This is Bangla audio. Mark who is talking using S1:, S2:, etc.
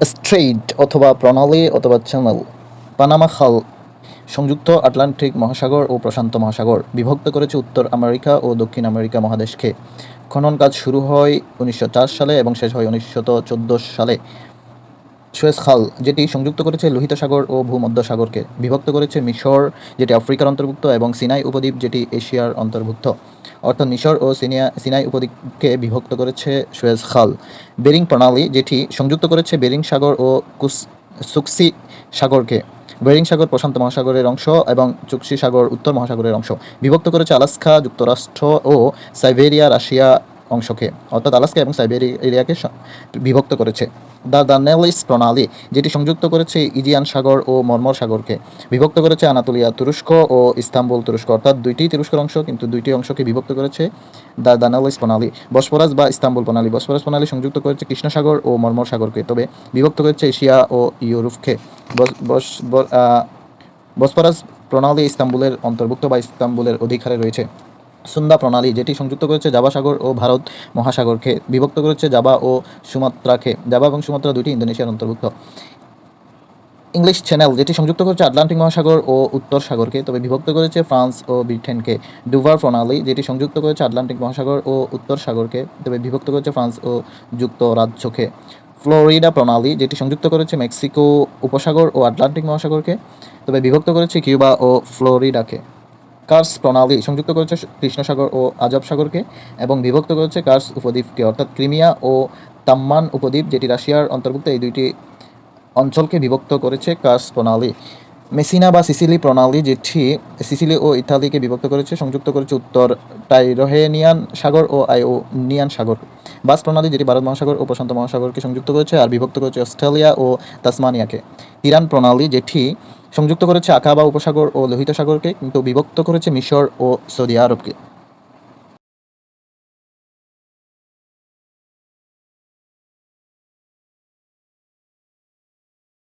S1: স্ট্রেইট অথবা প্রণালী অথবা চ্যানেল। পানামা খাল, সংযুক্ত আটলান্টিক মহাসাগর ও প্রশান্ত মহাসাগর, বিভক্ত করেছে উত্তর আমেরিকা ও দক্ষিণ আমেরিকা মহাদেশকে। খনন কাজ শুরু হয় উনিশশো চার সালে এবং শেষ হয় উনিশশো চোদ্দ সালে। সুয়েজ খাল, যেটি সংযুক্ত করেছে লোহিত সাগর ও ভূমধ্য সাগরকে, বিভক্ত করেছে মিশর, যেটি আফ্রিকার অন্তর্ভুক্ত এবং সিনাই উপদ্বীপ, যেটি এশিয়ার অন্তর্ভুক্ত। অর্থাৎ মিশর ও সিনিয়া, সিনাই উপদ্বীপকে বিভক্ত করেছে সুয়েজ খাল। বেরিং প্রণালী, যেটি সংযুক্ত করেছে বেরিং সাগর ও কুস, সুকসি সাগরকে, বেরিং সাগর প্রশান্ত মহাসাগরের অংশ এবং চুক্সি সাগর উত্তর মহাসাগরের অংশ। বিভক্ত করেছে আলাস্কা যুক্তরাষ্ট্র ও সাইবেরিয়া, রাশিয়া অংশকে, অর্থাৎ আলাস্কা এবং সাইবেরিয়া এরিয়াকে বিভক্ত করেছে। দ্য দানেলিস প্রণালী, যেটি সংযুক্ত করেছে ইজিয়ান সাগর ও মর্মর সাগরকে, বিভক্ত করেছে আনাতোলিয়া তুরস্ক ও ইস্তাম্বুল তুরস্ক, অর্থাৎ দুইটি তুরস্কের অংশ, কিন্তু দুইটি অংশকে বিভক্ত করেছে দ্য দানালিস প্রণালী। বসফরাস বা ইস্তাম্বুল প্রণালী, বসফরাস প্রণালী সংযুক্ত করেছে কৃষ্ণ সাগর ও মর্মর সাগরকে, তবে বিভক্ত করেছে এশিয়া ও ইউরোপকে। বসফরাস প্রণালী ইস্তাম্বুলের অন্তর্ভুক্ত বা ইস্তাম্বুলের অধিকারে রয়েছে। সুন্দা প্রণালী, যেটি সংযুক্ত করেছে জাভা সাগর ও ভারত মহাসাগরকে বিভক্ত করেছে জাবা ও সুমাত্রাকে। জাভা এবং সুমাত্রা দুটি ইন্দোনেশিয়ার অন্তর্ভুক্ত। ইংলিশ চ্যানেল, যেটি সংযুক্ত করেছে আটলান্টিক মহাসাগর ও উত্তর সাগরকে, তবে বিভক্ত করেছে ফ্রান্স ও ব্রিটেনকে। ডুভার প্রণালী, যেটি সংযুক্ত করেছে আটলান্টিক মহাসাগর ও উত্তর সাগরকে, তবে বিভক্ত করেছে ফ্রান্স ও যুক্তরাজ্যকে। ফ্লোরিডা প্রণালী, যেটি সংযুক্ত করেছে মেক্সিকো উপসাগর ও আটলান্টিক মহাসাগরকে, তবে বিভক্ত করেছে কিউবা ও ফ্লোরিডাকে। কার্স প্রণালী সংযুক্ত করেছে কৃষ্ণ সাগর ও আজব সাগরকে এবং বিভক্ত করেছে কার্স উপদ্বীপকে। অর্থাৎ ক্রিমিয়া ও তাম্মান উপদ্বীপ, যেটি রাশিয়ার অন্তর্ভুক্ত, এই দুইটি অঞ্চলকে বিভক্ত করেছে কার্স প্রণালী। মেসিনা বা সিসিলি প্রণালী যেটি সিসিলি ও ইতালিকে বিভক্ত করেছে, সংযুক্ত করেছে উত্তর টাইরোহেনিয়ান সাগর ও আয়োনিয়ান সাগর। বাস প্রণালী যেটি ভারত মহাসাগর ও প্রশান্ত মহাসাগরকে সংযুক্ত করেছে আর বিভক্ত করেছে অস্ট্রেলিয়া ও তাসমানিয়াকে। ইরান প্রণালী যেটি সংযুক্ত করেছে আকাবা উপসাগর ও লোহিত সাগরকে, কিন্তু বিভক্ত করেছে মিশর ও সৌদি আরবকে।